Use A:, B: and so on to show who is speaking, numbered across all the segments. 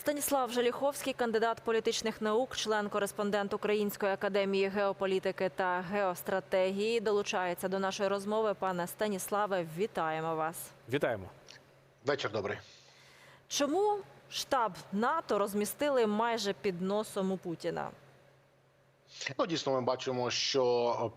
A: Станіслав Желіховський, кандидат політичних наук, член-кореспондент Української академії геополітики та геостратегії, долучається до нашої розмови. Пане Станіславе, вітаємо вас.
B: Вітаємо.
C: Вечір добрий.
A: Чому штаб НАТО розмістили майже під носом у Путіна?
C: Ну, дійсно, ми бачимо, що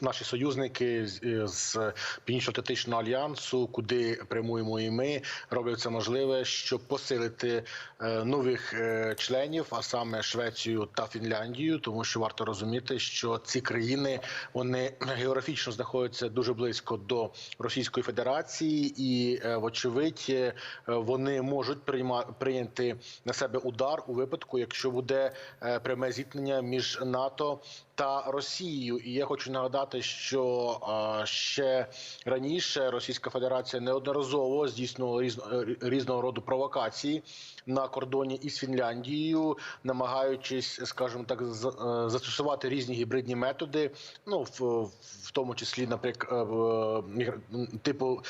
C: наші союзники з, з Північно-Атлантичного альянсу, куди прямуємо і ми, роблять це можливе, щоб посилити е, нових е, членів, а саме Швецію та Фінляндію, тому що варто розуміти, що ці країни вони географічно знаходяться дуже близько до Російської Федерації, і е, вочевидь е, вони можуть прийняти на себе удар у випадку, якщо буде е, пряме зіткнення між НАТО та Росією. І я хочу нагадати, що ще раніше Російська Федерація неодноразово здійснювала е, різного роду провокації на кордоні із Фінляндією, намагаючись, скажімо так, е, застосувати різні гібридні методи. Ну в, тому числі, наприклад, е, типу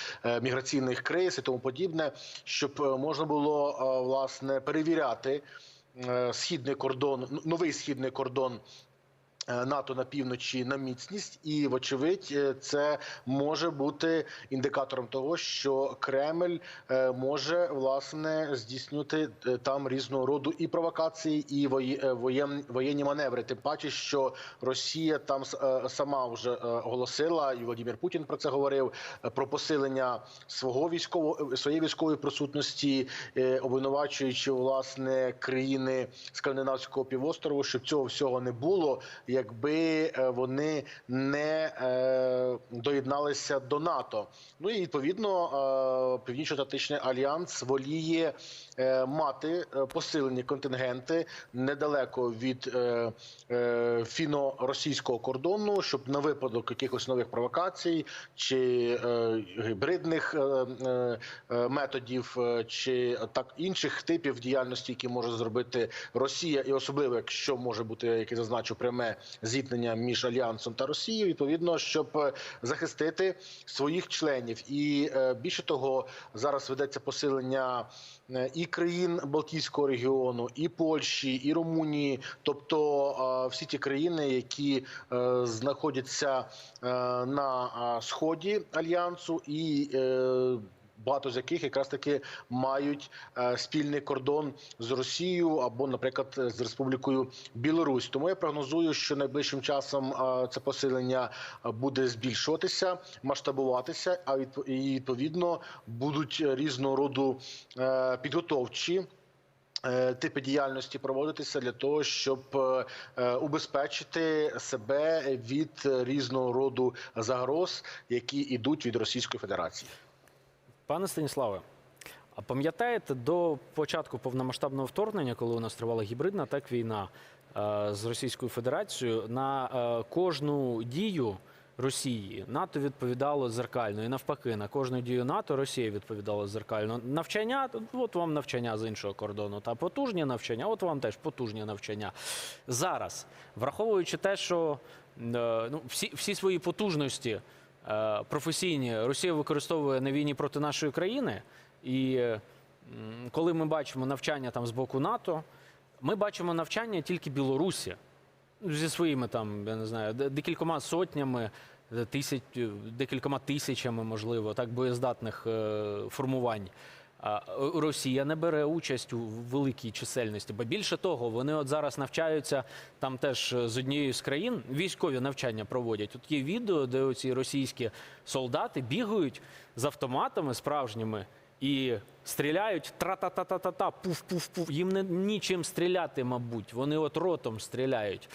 C: міграційних криз і тому подібне, щоб можна було власне перевіряти східний кордон, новий східний кордон. Е, НАТО на півночі на міцність, і вочевидь, е, це може бути індикатором того, що Кремль е, може власне здійснювати там різного роду і провокації, і воєн- воєнні маневри. Тим паче, що Росія там сама вже оголосила, і Владимир Путін про це говорив про посилення свого військового своєї військової присутності, обвинувачуючи власне країни скандинавського півострову, щоб цього всього не було, якби е, вони не е, доєдналися до НАТО. Ну і відповідно е, Північно-Атлантичний альянс воліє мати посилені контингенти недалеко від фіно-російського кордону, щоб на випадок якихось нових провокацій чи гібридних методів, чи так інших типів діяльності, які може зробити Росія, і особливо якщо може бути, як я зазначу, пряме зіткнення між альянсом та Росією, відповідно, щоб е, захистити своїх членів. І е, більше того, зараз ведеться посилення е, і країн Балтійського регіону, і Польщі, і Румунії, тобто всі ті країни, які знаходяться на сході альянсу, і багато з яких якраз таки мають е, спільний кордон з Росією або, наприклад, з Республікою Білорусь. Тому я прогнозую, що найближчим часом е, це посилення е, буде збільшуватися, масштабуватися, а і відповідно будуть різного роду підготовчі. Типи діяльності проводитися для того, щоб убезпечити себе від різного роду загроз, які йдуть від Російської Федерації.
B: Пане Станіславе, а пам'ятаєте до початку повномасштабного вторгнення, коли у нас тривала гібридна так війна е, з Російською Федерацією, на е, кожну дію Росії НАТО відповідало зеркально. І навпаки, на кожну дію НАТО Росія відповідала зеркально. Навчання, от вам навчання з іншого кордону. Та потужні навчання, от вам теж потужні навчання. Зараз, враховуючи те, що е, ну, всі, всі свої потужності професійні Росія використовує на війні проти нашої країни. І е, коли ми бачимо навчання там з боку НАТО, ми бачимо навчання тільки Білорусі зі своїми там, я не знаю, декількома сотнями, е, тисяч, е, декількома тисячами, можливо, так боєздатних е, формувань. Е, Росія не бере участь у великій чисельності, бо більше того, вони от зараз навчаються там теж е, з однією з країн, військові навчання проводять. Тут є відео, де оці російські солдати бігають з автоматами справжніми і стріляють тра-та-та-та-та-та, пуф-пуф-пуф. Їм не нічим стріляти, мабуть. Вони от ротом стріляють.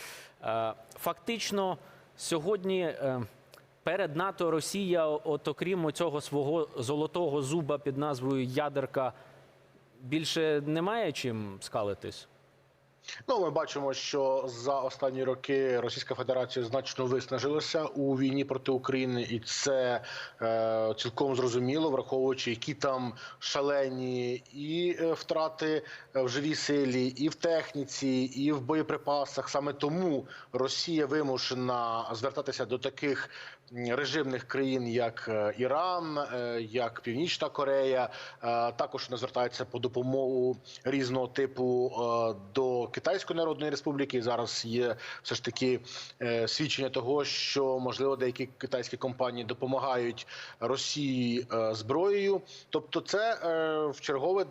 B: Е, Фактично, сьогодні перед НАТО Росія, от окрім цього свого золотого зуба під назвою Ядерка, більше немає чим скалитись.
C: Ну, ми бачимо, що за останні роки Російська Федерація значно виснажилася у війні проти України, і це е, цілком зрозуміло, враховуючи, які там шалені і е, втрати е, в живій силі, і в техніці, і в боєприпасах. Саме тому Росія вимушена звертатися до таких режимних країн, як е, Іран, як Північна Корея. Також вона звертається по допомогу різного типу до Китайської Народної Республіки. Зараз є все ж таки е, свідчення того, що можливо деякі китайські компанії допомагають Росії е, зброєю. Тобто, це е, в чергове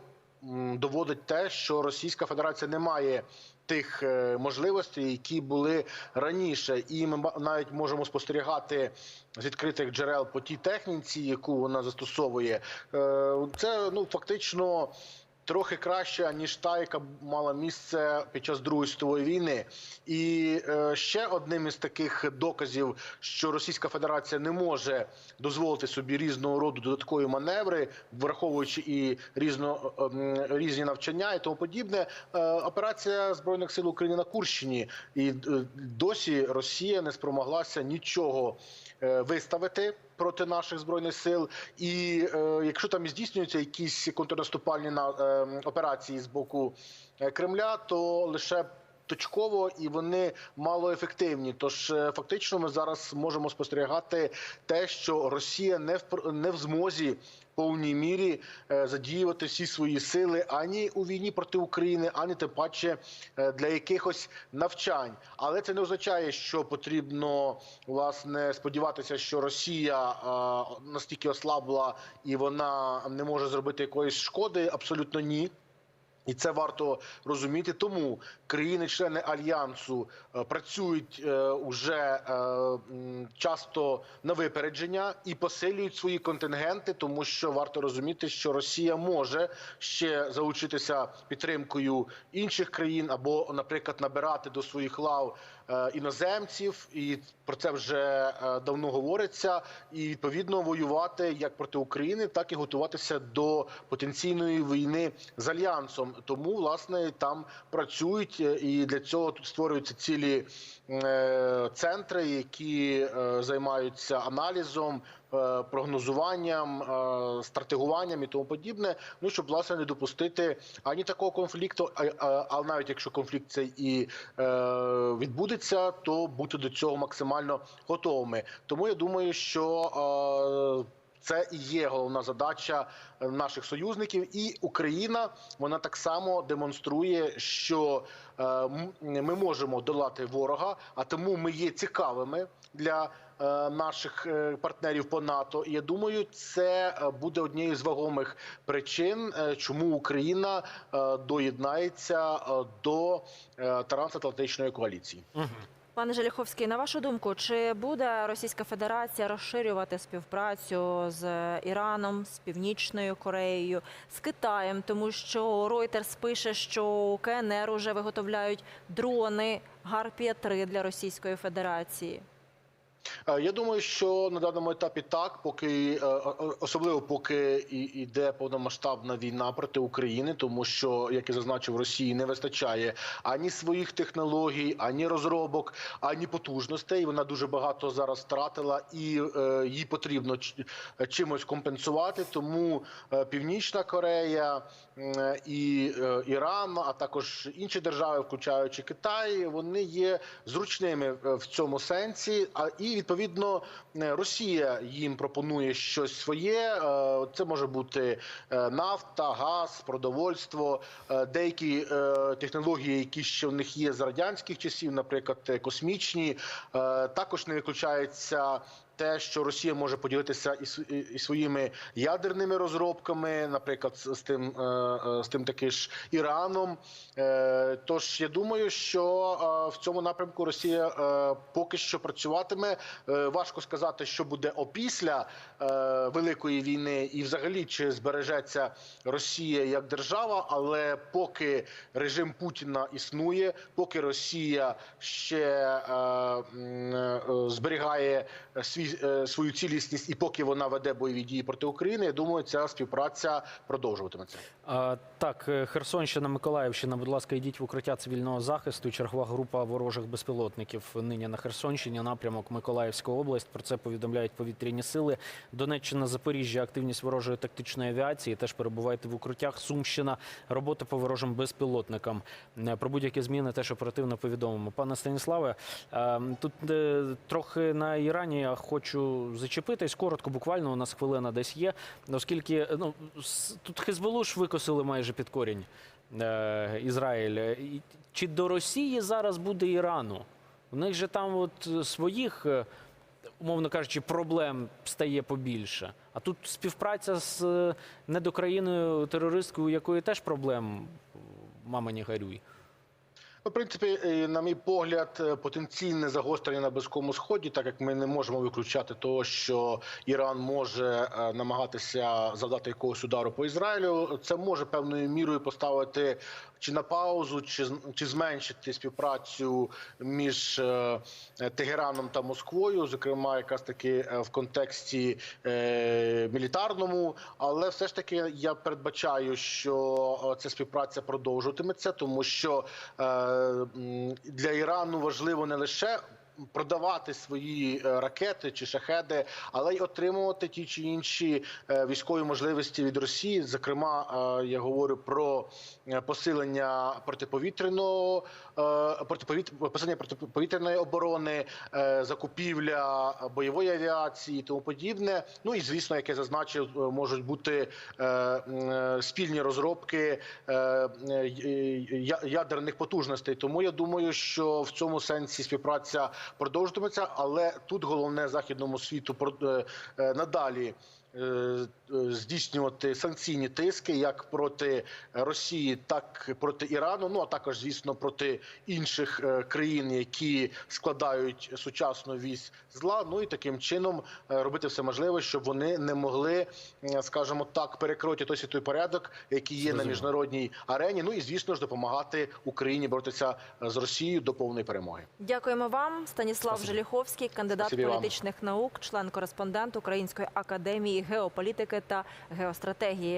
C: доводить те, що Російська Федерація не має. Тих можливостей, які були раніше, і ми навіть можемо спостерігати з відкритих джерел по тій техніці, яку вона застосовує. Це ну фактично трохи краще ніж та, яка мала місце під час Другої світової війни. І е, ще одним із таких доказів, що Російська Федерація не може дозволити собі різного роду додаткові маневри, враховуючи і різно е, різні навчання і тому подібне. е, Операція збройних сил України на Курщині, і е, досі Росія не спромоглася нічого виставити проти наших збройних сил. І е, якщо там здійснюються якісь контрнаступальні на е, операції з боку е, Кремля, то лише точково і вони малоефективні. Тож е, фактично ми зараз можемо спостерігати те, що Росія не в не в змозі. Повній мірі е, задіювати всі свої сили ані у війні проти України, ані тим паче е, для якихось навчань. Але це не означає, що потрібно власне сподіватися, що Росія настільки ослабла і вона не може зробити якоїсь шкоди. Абсолютно ні. І це варто розуміти. Тому країни-члени альянсу е, працюють е, уже е, часто на випередження і посилюють свої контингенти, тому що варто розуміти, що Росія може ще залучитися підтримкою інших країн або, наприклад, набирати до своїх лав іноземців, і про це вже е, давно говориться. І відповідно воювати як проти України, так і готуватися до потенційної війни з альянсом. Тому власне там працюють е, і для цього тут створюються цілі е, центри, які е, займаються аналізом. е, Прогнозуванням, е, стратегуванням і тому подібне, ну щоб власне не допустити ані такого конфлікту, а, навіть якщо конфлікт цей і е, відбудеться, то бути до цього максимально готовими. Тому я думаю, що е, це і є головна задача е, наших союзників, і Україна вона так само демонструє, що е, ми можемо долати ворога, а тому ми є цікавими для е, наших партнерів по НАТО. І я думаю, це буде однією з вагомих причин, чому Україна доєднається до трансатлантичної коаліції.
A: Пане Желіховський, на вашу думку, чи буде Російська Федерація розширювати співпрацю з Іраном, з Північною Кореєю, з Китаєм, тому що Reuters пише, що у КНР уже виготовляють дрони Гарпія 3 для Російської Федерації.
C: Е, Я думаю, що на даному етапі так, поки е, особливо поки і- йде повномасштабна війна проти України, тому що, як я зазначив, Росії не вистачає ані своїх технологій, ані розробок, ані потужностей. Вона дуже багато зараз втратила, і е, їй потрібно чимось компенсувати. Тому е, Північна Корея і е, Іран, а також інші держави, включаючи Китай, вони є зручними е, в цьому сенсі. А і відповідно е, Росія їм пропонує щось своє. Е, Це може бути е, нафта, газ, продовольство, деякі технології, які ще в них є з радянських часів, наприклад, космічні. Також не виключається. Те, що Росія може поділитися і і- своїми ядерними розробками, наприклад, з тим е, е, з тим таки ж Іраном. Е, Тож я думаю, що в цьому напрямку Росія поки що працюватиме. Важко сказати, що буде опісля великої війни, і взагалі чи збережеться Росія як держава, але поки режим Путіна існує, поки Росія ще зберігає свій свій е, свою цілісність, і поки вона веде бойові дії проти України, я думаю, ця співпраця продовжуватиметься.
B: А, так, е, Херсонщина, Миколаївщина, будь ласка, йдіть в укриття цивільного захисту. Чергова група ворожих безпілотників нині на Херсонщині, напрямок Миколаївська область. Про це повідомляють повітряні сили. Донеччина, Запоріжжя, активність ворожої тактичної авіації. Теж перебувайте в укриттях. Сумщина, робота по ворожим безпілотникам. Е, Про будь-які зміни теж оперативно повідомимо. Пане Станіславе, е, тут трохи на Ірані хочу зачепитись. Коротко, буквально у нас хвилина десь є. Оскільки ну тут Хезболу ж викосили майже під корінь е, Ізраїль. Чи до Росії зараз буде Ірану? У них же там от своїх, е, умовно кажучи, проблем стає побільше. А тут співпраця з е, недокраїною терористкою, якої теж проблем мама не горюй.
C: Ну, В принципі, е, на мій погляд, е, потенційне загострення на близькому сході, так як ми не можемо виключати того, що Іран може е, намагатися завдати якогось удару по Ізраїлю, це може певною мірою поставити чи на паузу, чи чи зменшити співпрацю між Тегераном та Москвою, зокрема, якраз таки в контексті е, мілітарному. Але все ж таки я передбачаю, що ця співпраця продовжуватиметься, тому що е, для Ірану важливо не лише. Продавати свої е, ракети чи шахеди, але й отримувати ті чи інші е, військові можливості від Росії. Зокрема, е, я говорю про посилення протиповітряного посилення протиповітряної оборони, закупівля бойової авіації, тому подібне. Ну і звісно, як я зазначив, можуть бути спільні розробки ядерних потужностей. Тому я думаю, що в цьому сенсі співпраця продовжуватиметься, але тут головне західному світу е, е, надалі. Е, е, Здійснювати санкційні тиски як проти Росії, так і проти Ірану. Ну а також, звісно, проти інших е, країн, які складають сучасну вісь зла. Ну і таким чином робити все можливе, щоб вони не могли, скажімо так, перекроти той світовий порядок, який є на міжнародній арені. Ну і звісно ж допомагати Україні боротися з Росією до повної перемоги.
A: Дякуємо вам, Станіслав
B: Спасибі.
A: Желіховський, кандидат
C: Спасибі вам.
A: політичних наук, член-кореспондент Української академії геополітики та геостратегії.